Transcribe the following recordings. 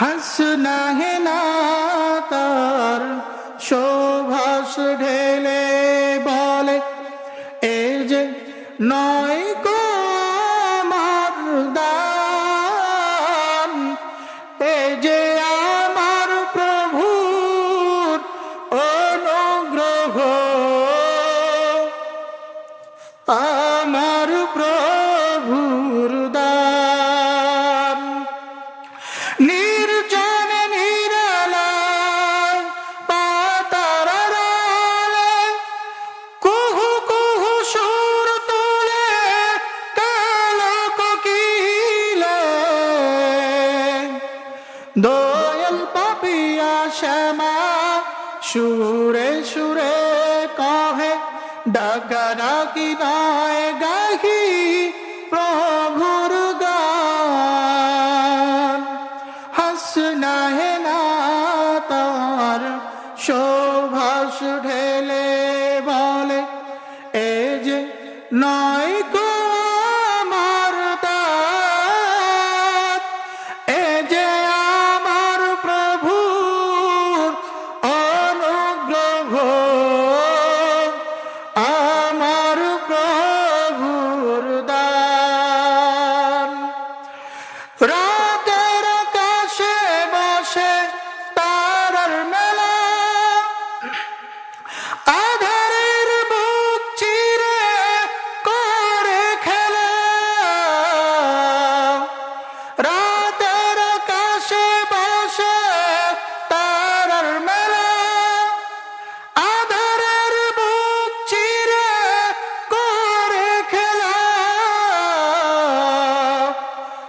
হাসনা হে না তার শোভাস ঢেলে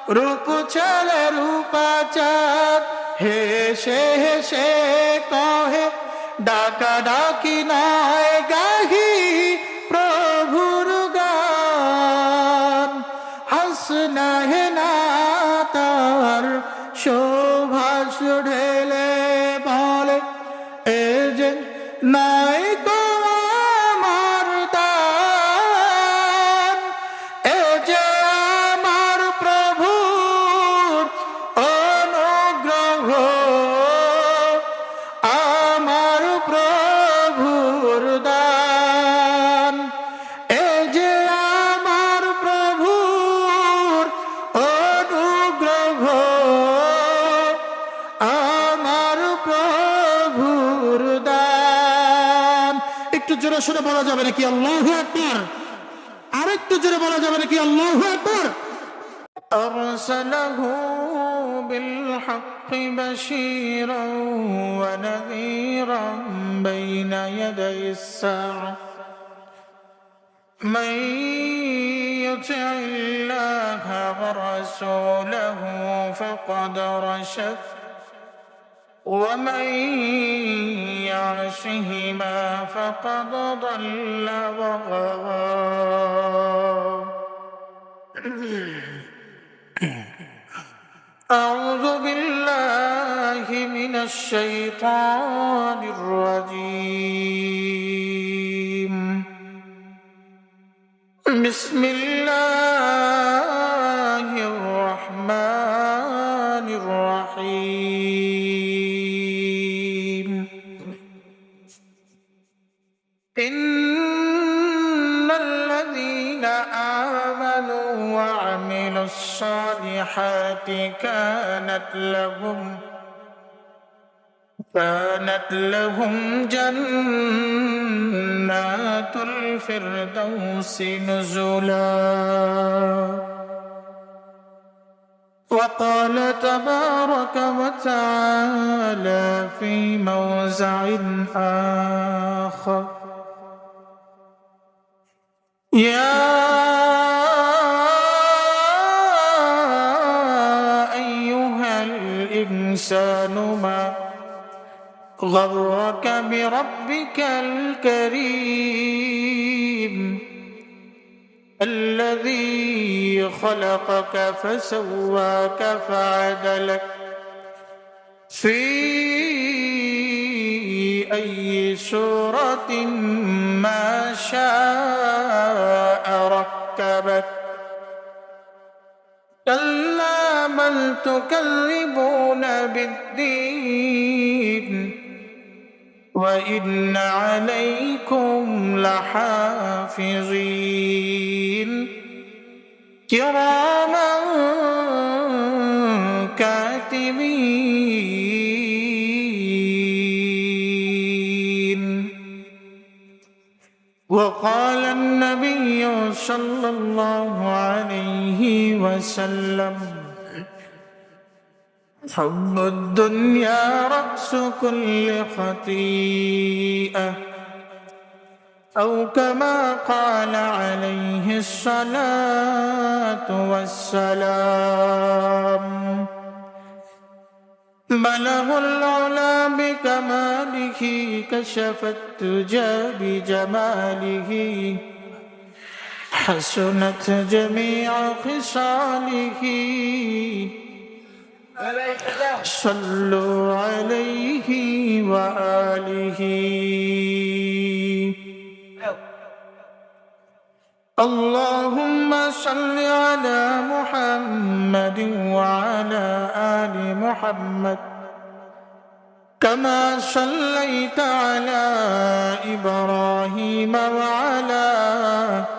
রূপ চলে রূপা চাঁদ হেসে হেসে কহে ডাকা ডাকি নয় গাহি একটু জোরে শুনে বলা যাবে নাকি আল্লাহ আকবার আর একটু জোরে বলা যাবে নাকি আল্লাহ আকবার أرسله بالحق بشيرا ونذيرا بين يدي الساعة من يطع الله ورسوله فقد رشد ومن يعشهما فقد ضل وغوى أعوذ بالله من الشيطان الرجيم. بسم الله. إن الذين آمنوا وعملوا الصالحات كانت لهم كانت لهم جنات الفردوس نزلا وقال تبارك وتعالى في موزع آخر يا أيها الإنسان ما غرك بربك الكريم الذي خلقك فسواك فعدلك في أي سورة ما شاء ركبك كلا بل تكذبون بالدين. وإن عليكم لحافظين. كراما كاتبين. صلى الله عليه وسلم. حب الدنيا رأس كل خطيئة. أو كما قال عليه الصلاة والسلام. بلغ العلا بكماله كشف التجى بجماله. حسنت جميع خصاله. صلوا عليه وآله. اللهم صل على محمد وعلى آل محمد. كما صليت على إبراهيم وعلى آل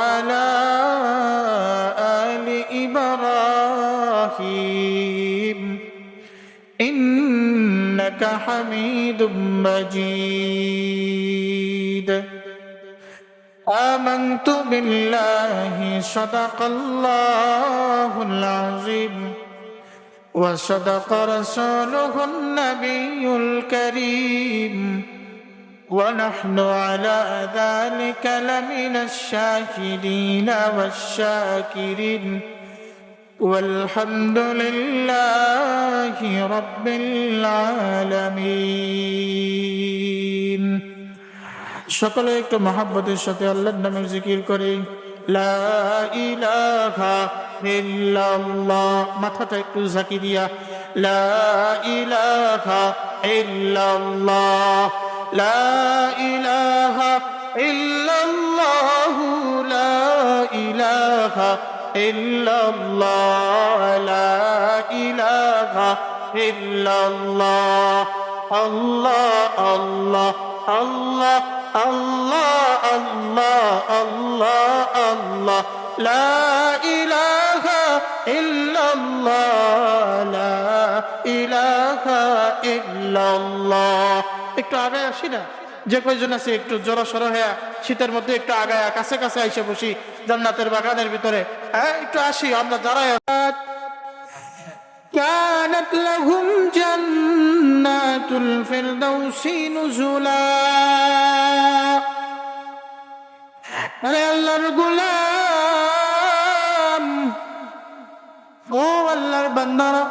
إنك حميد مجيد. آمنت بالله صدق الله العظيم. وصدق رسوله النبي الكريم. ونحن على ذلك لمن الشاهدين والشاكرين. والحمد لله رب العالمين সকলে একটু মহাব্বতের সাথে আল্লাহর নামের জিকির করে লা ইলাহা ইল্লাল্লাহ মাথাটা একটু ঝাঁকি দিয়া লা ইলাহা ইল্লাল্লাহ লা ইলাহা ইল্লাল্লাহ লা ইলাহা ইল্লাল্লাহ, লা ইলাহা ইল্লাল্লাহ, আল্লাহ আল্লাহ আল্লাহ আল্লাহ আল্লাহ আল্লাহ আল্লাহ, লা ইলাহা ইল্লাল্লাহ, লা ইলাহা ইল্লাল্লাহ। একটু আগে আসি না? যে কয়জন আছে একটু জড়ো সরো হয়ে শীতের মধ্যে একটু আগায় কাছে কাছে আইসে বসি জান্নাতের বাগানের ভিতরে হ্যাঁ একটু আসি আমরা যারা كانت لهم جنات الفردوس نزلا আরে আল্লাহর গোলাম ও আল্লাহর বান্দারা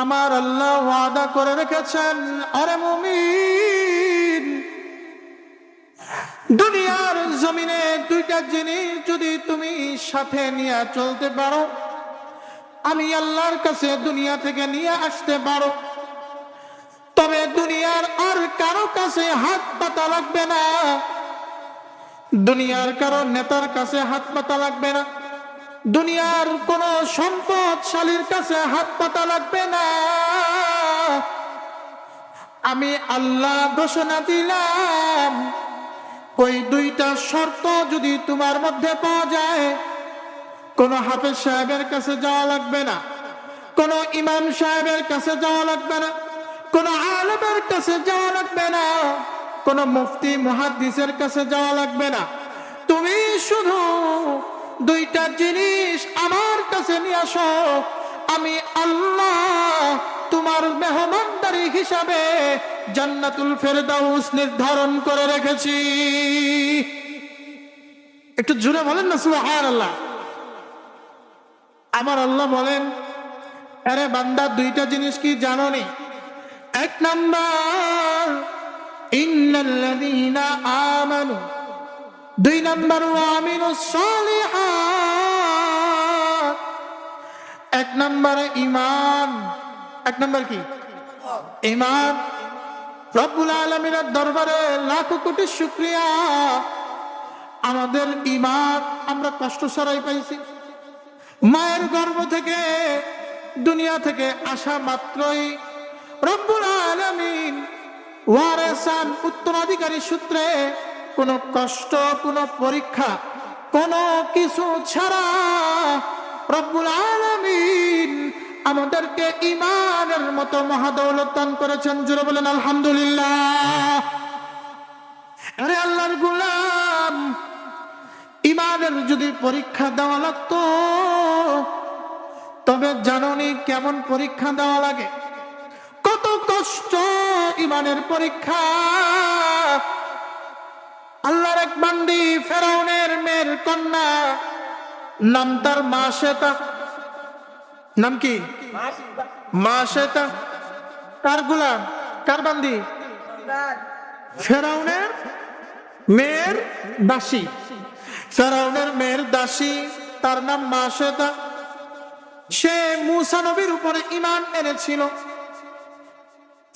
আমার আল্লাহ ওয়াদা করে রেখেছেন আরে মুমিন দুনিয়ার জমিনে দুইটা জিনিস যদি তুমি সাথে নিয়ে চলতে পারো, আমি আল্লাহর কাছে দুনিয়া থেকে নিয়ে আসতে পারো। তবে দুনিয়ার আর কারও কাছে হাত পাতা লাগবে না। দুনিয়ার কারও নেতার কাছে হাত পাতা লাগবে না। দুনিয়ার কোন সম্পদশালীর কাছে হাত পাতা লাগবে না। আমি আল্লাহ ঘোষণা দিলাম ওই দুইটা শর্ত যদি তোমার মধ্যে পাওয়া যায়, কোন হাফেজ সাহেবের কাছে যাওয়া লাগবে না, কোন ইমাম সাহেবের কাছে যাওয়া লাগবে না, কোন আলমের কাছে যাওয়া লাগবে না, কোন মুফতি মহাদিসের কাছে যাওয়া লাগবে না। তুমি শুধু দুইটা জিনিস আমার কাছে নিয়ে আসো, আমি আল্লাহ তোমার মেহমানদারি হিসাবে জান্নাতুল ফেরদাউস নির্ধারণ করে রেখেছি। একটু জুড়ে বলেন না, সুবহানাল্লাহ। আমার আল্লাহ বলেন, আরে বান্দা, দুইটা জিনিস কি জানো নি এক নাম্বার, ইন্নাল্লাযীনা আমানু। দুই নাম্বার ওয়ামিনু সলিহাত। এক নম্বরে ইমান এক নম্বর কি? ইমান রব্বুল আলমিনের দরবারে লাখো কোটি শুক্রিয়া। আমাদের ইমান আমরা কষ্ট সরাই পাইছি। মায়ের গর্ভ থেকে, দুনিয়া থেকে আসা মাত্রই রব্বুল আলমিন ওয়ারেসান উত্তরাধিকারী সূত্রে কোনো কষ্ট, কোনো পরীক্ষা, কোনো কিছু ছাড়া রব্বুল আলমিন আমাদেরকে ইমানের মতো মহাদৌলত দান করেছেন। জুড়ে বলেন, আলহামদুলিল্লাহ। আল্লাহর গুলাম ইমানের যদি পরীক্ষা দেওয়া লাগতো, তবে জাননি কেমন পরীক্ষা দেওয়া লাগে? কত কষ্ট ইমানের পরীক্ষা। আল্লাহর এক বান্দি ফেরাউনের মেয়ের কন্যা, নাম তার মা শ্বেতা। নাম কি? মা শ্বেতা কার গুলাম? কার বান্দি? ফেরাউনের মেয়ের দাসী। ফেরাউনের মেয়ের দাসী, তার নাম মা শ্বেতা সে মুসা নবীর উপরে ইমান এনেছিল।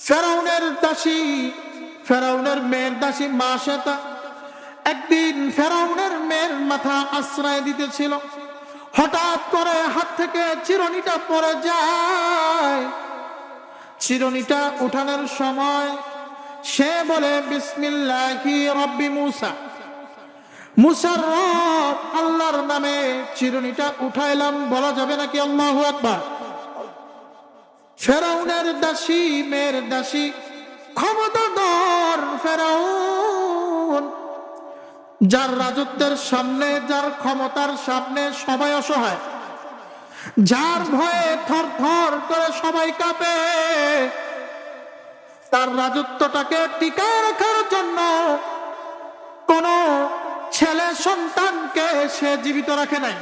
ফেরাউনের দাসী, ফেরাউনের মেয়ের দাসী মা শ্বেতা একদিন ফেরাউনের মেয়ের মাথা আশ্রয় দিতেছিল। হঠাৎ করে হাত থেকে চিরনিটা পড়ে যায়। চিরনিটা উঠানোর সময় সে বলে, বিসমিল্লাহি রব্বি মুসা। মুসার রব আল্লাহর নামে চিরুনিটা উঠাইলাম, বলা যাবে নাকি আল্লাহ একবার ফেরাউনের দাসী, মেয়ের দাসী, ক্ষমতাধর ফেরাউন যার রাজত্বের সামনে, যার ক্ষমতার সামনে সবাই অসহায়। যার ভয়ে থর থর করে সবাই কাঁপে, তার রাজত্বটাকে টিকায় রাখার জন্য কোন ছেলে সন্তানকে সে জীবিত রাখে নাই।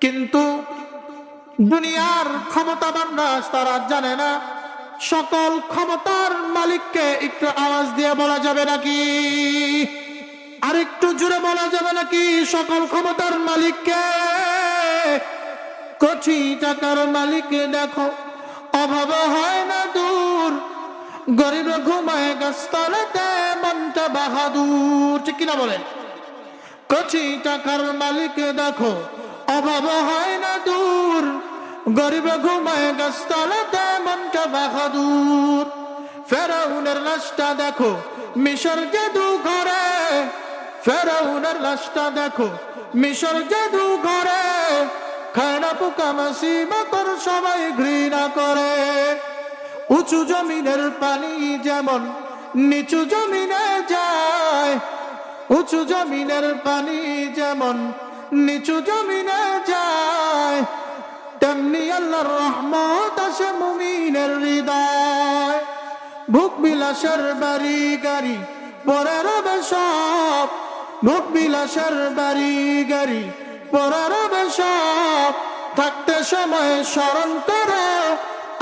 কিন্তু দুনিয়ার ক্ষমতাবানরা, তারা জানে না, সকল ক্ষমতার মালিককে একটু আওয়াজ দিয়ে বলা যাবে নাকি? আর একটু জুড়ে বলা যাবে নাকি? সকল ক্ষমতার মালিককে। কোটি টাকার মালিক দেখো। অভাব হয় না দূর। গরিব ঘুমায় গাছতলাতে, মনটা বাহাদুর। ঠিক কিনা বলেন? কোটি টাকার মালিক দেখো। অভাব হয় না দূর। গরিব ঘুমায় গাছতলাতে, মনটা বাহাদুর। ফেরাউনের লাশটা দেখো মিশর জাদু ঘরে। ফেরাউনের লাশটা দেখো, মিশর জাদু ঘরে খায়না পোকা মাসি মাকর সবাই ঘৃণা করে। উঁচু জমিনের পানি যেমন নিচু জমিনে যায়, উঁচু জমিনের পানি যেমন নিচু জমিনে যায়, তেমনি আল্লাহর রহমত আসে মুমিনের হৃদয়। ভোগ বিলাসের বাড়ি গাড়ি পরে রবে সব ভোগ বিলাসের বাড়ি গাড়ি পরে রবে থাকতে সময় স্মরণ করো,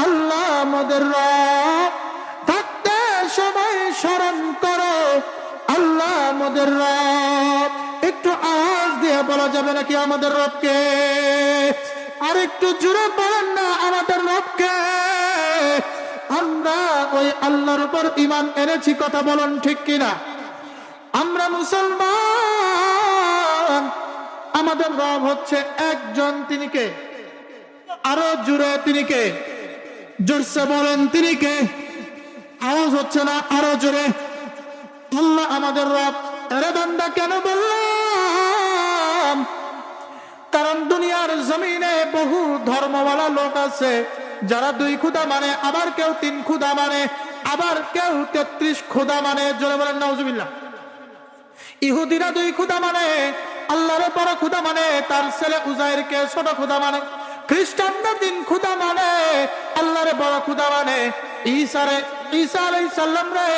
আল্লাহ আমাদের রব। থাকতে সবাই স্মরণ করো, আল্লাহ আমাদের রব। একটু আওয়াজ দিয়ে বলা যাবে নাকি আমাদের রবকে? আর একটু জোরে বলেন না আমাদের রবকে। আমরা ওই আল্লাহর উপর ইমান এনেছি, কথা বলুন ঠিক কিনা? আমরা মুসলমান। আমাদের রব হচ্ছে একজন, তিনি কে? আরও জুড়ে তিনি কে? জোরসে বলেন, তিনি কে? আওয়াজ হচ্ছে না, আরও জোরে। আল্লাহ আমাদের রব আরে বান্দা কেন বললাম? কারণ দুনিয়ার জমিনে বহু ধর্মওয়ালা লোক আছে, যারা দুই খুদা মানে আবার কেউ তিন খুদা মানে আবার কেউ তেত্রিশ খুদা মানে। জোরে বলেন নজুবিল্লা ইহুদিরা দুই খুদা মানে আল্লাহর বড় খুদা মানে তার ছেলে উজাইরকে ছোট খুদা মানে খ্রিস্টানরা তিন খুদা মানে আল্লাহর বড় খুদা মানে ঈসারে, ঈসা আলাইহিস সালাম রে,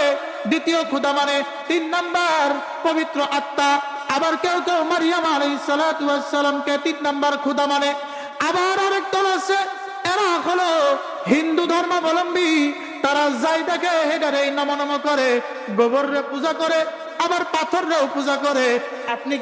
দ্বিতীয় খুদা মানে তিন নাম্বার পবিত্র আত্মা, আবার কেউ কেউ মারিয়াম সালাতু ওয়াস তিন নাম্বার খুদা মানে আবার আরেক দল আছে, এরা হলো হিন্দু ধর্মাবলম্বী, তারা যাই দেখে হেডারে নম নম করে, গোবর পূজা করে আবার পাথর পূজা করে। আপনি